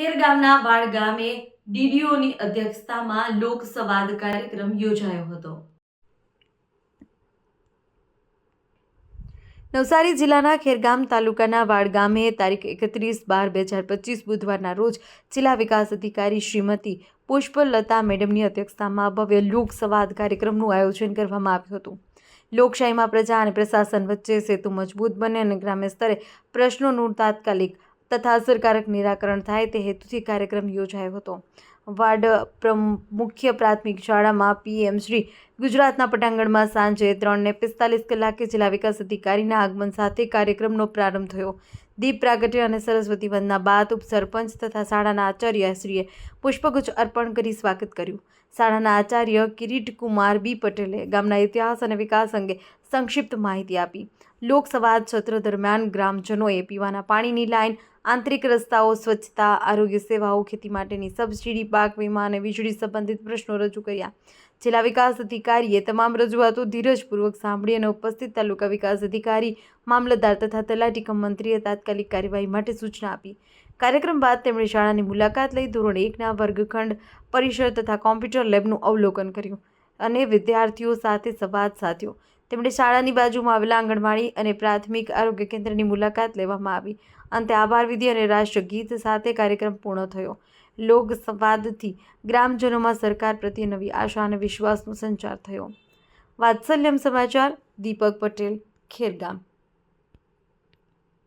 ખેર ગામના વાડ ગામે ડીડીઓની અધ્યક્ષતામાં લોક કાર્યક્રમ યોજાયો હતો. નવસારી જિલ્લાના ખેરગામ તાલુકાના વાડ ગામે તારીખ એકત્રીસ બાર બે હજાર પચીસ બુધવારના રોજ જિલ્લા વિકાસ અધિકારી શ્રીમતી પુષ્પલતા મેડમની અધ્યક્ષતામાં ભવ્ય લોક સંવાદ કાર્યક્રમનું આયોજન કરવામાં આવ્યું હતું. લોકશાહીમાં પ્રજા અને પ્રશાસન વચ્ચે સેતુ મજબૂત બને અને ગ્રામ્ય સ્તરે પ્રશ્નોનું તાત્કાલિક તથા અસરકારક નિરાકરણ થાય તે હેતુથી કાર્યક્રમ યોજાયો હતો. પ્રમ, મુખ્ય પ્રાથમિક શાળામાં પીએમ શ્રી ગુજરાતના પટાંગણમાં સાંજે ત્રણને પિસ્તાલીસ કલાકે જિલ્લા વિકાસ અધિકારીના આગમન સાથે કાર્યક્રમનો પ્રારંભ થયો. દીપ પ્રાગટ્ય અને સરસ્વતી વંદના બાદ ઉપસરપંચ તથા શાળાના આચાર્યશ્રીએ પુષ્પગુચ્છ અર્પણ કરી સ્વાગત કર્યું. શાળાના આચાર્ય કિરીટ કુમાર બી પટેલે ગામના ઇતિહાસ અને વિકાસ અંગે સંક્ષિપ્ત માહિતી આપી. લોકસંવાદ સત્ર દરમિયાન ગ્રામજનોએ પીવાના પાણીની લાઇન આંતરિક રસ્તાઓ, સ્વચ્છતા, આરોગ્ય સેવાઓ, ખેતી માટેની સબસિડી, પાક વીમા અને વીજળી સંબંધિત પ્રશ્નો રજૂ કર્યા. જિલ્લા વિકાસ અધિકારીએ તમામ રજૂઆતો ધીરજપૂર્વક સાંભળી અને ઉપસ્થિત તાલુકા વિકાસ અધિકારી, મામલતદાર તથા તલાટી કમ મંત્રીએ તાત્કાલિક કાર્યવાહી માટે સૂચના આપી. કાર્યક્રમ બાદ તેમણે શાળાની મુલાકાત લઈ ધોરણ એકના વર્ગખંડ, પરિસર તથા કોમ્પ્યુટર લેબનું અવલોકન કર્યું. અને વિદ્યાર્થીઓ સાથે સંવાદ સાધ્યો. તેમણે શાળાની બાજુમાં આવેલા આંગણવાડી અને પ્રાથમિક આરોગ્ય કેન્દ્રની મુલાકાત લેવામાં આવી. અંતે આભાર વિધિ અને રાષ્ટ્રગીત સાથે કાર્યક્રમ પૂર્ણ થયો. લોક સંવાદથી ગ્રામજનોમાં સરકાર પ્રત્યે નવી આશા અને વિશ્વાસનો સંચાર થયો. વાત્સલ્યમ સમાચાર, દીપક પટેલ, ખેરગામ.